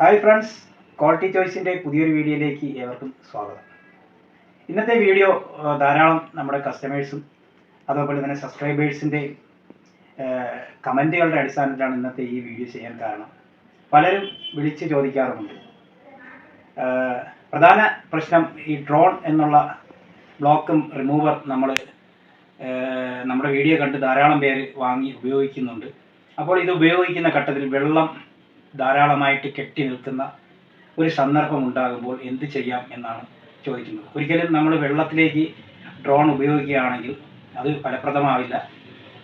Hi friends quality ചോയ്സിന്റെ പുതിയൊരു വീഡിയോയിലേക്ക് ഏവർക്കും സ്വാഗതം. ഇന്നത്തെ വീഡിയോ ധാരാളം നമ്മുടെ കസ്റ്റമേഴ്സും അതേപോലെ തന്നെ സബ്സ്ക്രൈബേഴ്സിന്റെ കമന്റുകളുടെ അടിസ്ഥാനത്തിലാണ് ഇന്നത്തെ ഈ വീഡിയോ ചെയ്യാൻ കാരണം. പലരും വിളിച്ച് ചോദിക്കാറുമുണ്ട്. പ്രധാന പ്രശ്നം ഈ ഡ്രോൺ എന്നുള്ള ബ്ലോക്കും റിമൂവർ നമ്മൾ നമ്മുടെ വീഡിയോ കണ്ട് ധാരാളം പേര് വാങ്ങി ഉപയോഗിക്കുന്നുണ്ട്. അപ്പോൾ ഇത് ഉപയോഗിക്കുന്ന ഘട്ടത്തിൽ വെള്ളം ധാരാളമായിട്ട് കെട്ടി നിൽക്കുന്ന ഒരു സന്ദർഭം ഉണ്ടാകുമ്പോൾ എന്ത് ചെയ്യാം എന്നാണ് ചോദിക്കുന്നത്. ഒരിക്കലും നമ്മൾ വെള്ളത്തിലേക്ക് ഡ്രോൺ ഉപയോഗിക്കുകയാണെങ്കിൽ അത് ഫലപ്രദമാവില്ല.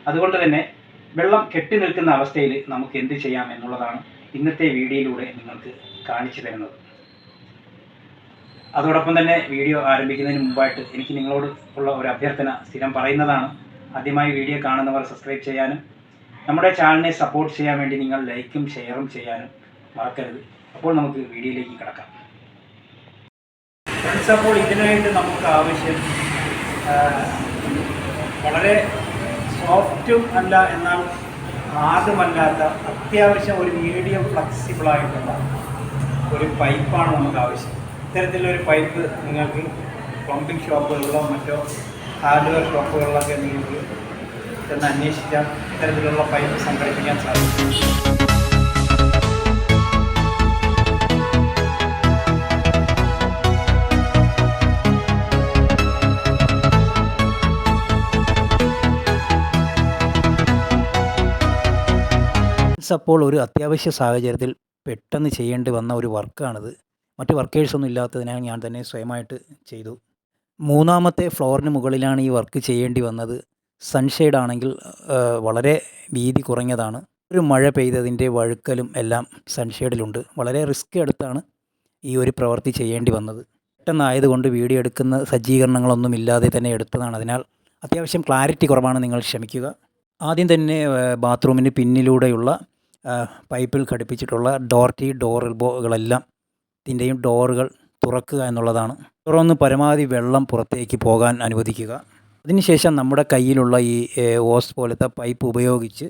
അതുകൊണ്ട് തന്നെ വെള്ളം കെട്ടി നിൽക്കുന്ന അവസ്ഥയിൽ നമുക്ക് എന്ത് ചെയ്യാം എന്നുള്ളതാണ് ഇന്നത്തെ വീഡിയോയിലൂടെ നിങ്ങൾക്ക് കാണിച്ചു തരുന്നത്. അതോടൊപ്പം തന്നെ വീഡിയോ ആരംഭിക്കുന്നതിന് മുമ്പായിട്ട് എനിക്ക് നിങ്ങളോട് ഉള്ള ഒരു അഭ്യർത്ഥന സ്ഥിരം പറയുന്നതാണ്. ആദ്യമായി വീഡിയോ കാണുന്നവർ സബ്സ്ക്രൈബ് ചെയ്യാനും നമ്മുടെ ചാനലിനെ സപ്പോർട്ട് ചെയ്യാൻ വേണ്ടി നിങ്ങൾ ലൈക്കും ഷെയറും ചെയ്യാനും മറക്കരുത്. അപ്പോൾ നമുക്ക് വീഡിയോയിലേക്ക് കിടക്കാം. ഫ്രണ്ട്സ് അപ്പോൾ ഇതിനായിട്ട് നമുക്ക് ആവശ്യം വളരെ സോഫ്റ്റും അല്ല എന്നാൽ ഹാർഡുമല്ലാത്ത അത്യാവശ്യം ഒരു മീഡിയം ഫ്ലെക്സിബിളായിട്ടുള്ള ഒരു പൈപ്പാണ് നമുക്ക് ആവശ്യം. ഇത്തരത്തിലൊരു പൈപ്പ് നിങ്ങൾക്ക് പമ്പിംഗ് ഷോപ്പുകളിലോ മറ്റോ ഹാർഡ്വെയർ ഷോപ്പുകളിലൊക്കെ നിങ്ങൾക്ക് ചെന്ന് അന്വേഷിക്കാം. ഇത്തരത്തിലുള്ള പൈപ്പ് സംഘടിപ്പിക്കാൻ സാധിക്കും. അപ്പോൾ ഒരു അത്യാവശ്യ സാഹചര്യത്തിൽ പെട്ടെന്ന് ചെയ്യേണ്ടി വന്ന ഒരു വർക്കാണിത്. മറ്റ് വർക്കേഴ്സൊന്നും ഇല്ലാത്തതിനാൽ ഞാൻ തന്നെ സ്വയമായിട്ട് ചെയ്തു. മൂന്നാമത്തെ ഫ്ലോറിന് മുകളിലാണ് ഈ വർക്ക് ചെയ്യേണ്ടി വന്നത്. സൺഷെയ്ഡ് ആണെങ്കിൽ വളരെ വീതി കുറഞ്ഞതാണ്. ഒരു മഴ പെയ്തതിന്റെ വഴുക്കലും എല്ലാം സൺഷെയ്ഡിലുണ്ട്. വളരെ റിസ്ക് എടുത്താണ് ഈ ഒരു പ്രവൃത്തി ചെയ്യേണ്ടി വന്നത്. പെട്ടെന്നായതുകൊണ്ട് വീഡിയോ എടുക്കുന്ന സജ്ജീകരണങ്ങളൊന്നും ഇല്ലാതെ തന്നെ എടുത്തതാണ്. അതിനാൽ അത്യാവശ്യം ക്ലാരിറ്റി കുറവാണ് നിങ്ങൾ ക്ഷമിക്കുക ആദ്യം തന്നെ ബാത്റൂമിന് പിന്നിലൂടെയുള്ള പൈപ്പിൽ ഘടിപ്പിച്ചിട്ടുള്ള ഡോർട്ടി ഡോർ ബോകളെല്ലാം ഇതിന്റെയും ഡോറുകൾ തുറക്കുക എന്നുള്ളതാണ്. തുറന്ന് പരമാവധി വെള്ളം പുറത്തേക്ക് പോകാൻ അനുവദിക്കുക. അതിനുശേഷം നമ്മുടെ കയ്യിലുള്ള ഈ ഓസ് പോലത്തെ പൈപ്പ് ഉപയോഗിച്ച്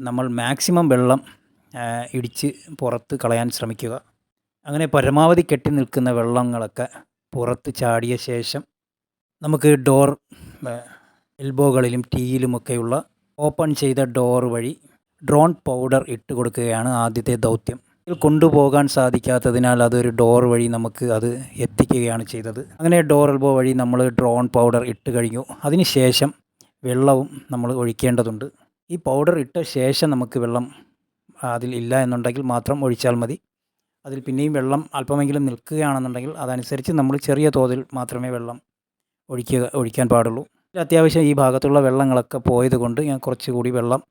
നമ്മൾ മാക്സിമം വെള്ളം ഇടിച്ച് പുറത്ത് കളയാൻ ശ്രമിക്കുക. അങ്ങനെ പരമാവധി കെട്ടി നിൽക്കുന്ന വെള്ളങ്ങളൊക്കെ പുറത്ത് ചാടിയ ശേഷം നമുക്ക് ഡോർ എൽബോകളിലും ടീയിലുമൊക്കെയുള്ള ഓപ്പൺ ചെയ്ത ഡോർ വഴി ഡ്രോൺ പൗഡർ ഇട്ട് കൊടുക്കുകയാണ് ആദ്യത്തെ ദൗത്യം. കൊണ്ടുപോകാൻ സാധിക്കാത്തതിനാൽ അതൊരു ഡോർ വഴി നമുക്ക് അത് എത്തിക്കുകയാണ് ചെയ്തത്. അങ്ങനെ ഡോർ എൽബോ വഴി നമ്മൾ ഡ്രോൺ പൗഡർ ഇട്ട് കഴിഞ്ഞു. അതിനുശേഷം വെള്ളവും നമ്മൾ ഒഴിക്കേണ്ടതുണ്ട്. ഈ പൗഡർ ഇട്ട ശേഷം നമുക്ക് വെള്ളം അതിൽ ഇല്ല എന്നുണ്ടെങ്കിൽ മാത്രം ഒഴിച്ചാൽ മതി. അതിൽ പിന്നെയും വെള്ളം അല്പമെങ്കിലും നിൽക്കുകയാണെന്നുണ്ടെങ്കിൽ അതനുസരിച്ച് നമ്മൾ ചെറിയ തോതിൽ മാത്രമേ വെള്ളം ഒഴിക്കുക ഒഴിക്കാൻ പാടുള്ളൂ. അത്യാവശ്യം ഈ ഭാഗത്തുള്ള വെള്ളങ്ങളൊക്കെ പോയത് കൊണ്ട് ഞാൻ കുറച്ചുകൂടി വെള്ളം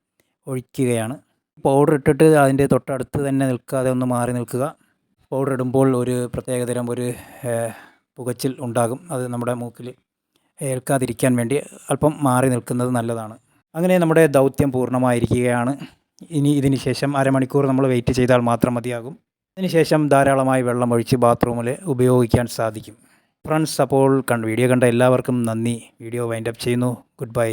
ഒഴിക്കുകയാണ്. പൗഡർ ഇട്ടിട്ട് അതിന്റെ തൊട്ടടുത്ത് തന്നെ നിൽക്കാതെ ഒന്ന് മാറി നിൽക്കുക. പൗഡർ ഇടുമ്പോൾ ഒരു പ്രത്യേകതരം ഒരു പുകച്ചിൽ ഉണ്ടാകും. അത് നമ്മുടെ മൂക്കിൽ ഏൽക്കാതിരിക്കാൻ വേണ്ടി അല്പം മാറി നിൽക്കുന്നത് നല്ലതാണ്. അങ്ങനെ നമ്മുടെ ദൗത്യം പൂർണമായിരിക്കുകയാണ്. ഇനി ഇതിന് ശേഷം അരമണിക്കൂർ നമ്മൾ വെയിറ്റ് ചെയ്താൽ മാത്രം മതിയാകും. അതിനുശേഷം ധാരാളമായി വെള്ളം ഒഴിച്ച് ബാത്റൂമിൽ ഉപയോഗിക്കാൻ സാധിക്കും. ഫ്രണ്ട്സ് അപ്പോൾ കണ്ട് വീഡിയോ കണ്ട എല്ലാവർക്കും നന്ദി. വീഡിയോ വൈൻഡപ്പ് ചെയ്യുന്നു. Good bye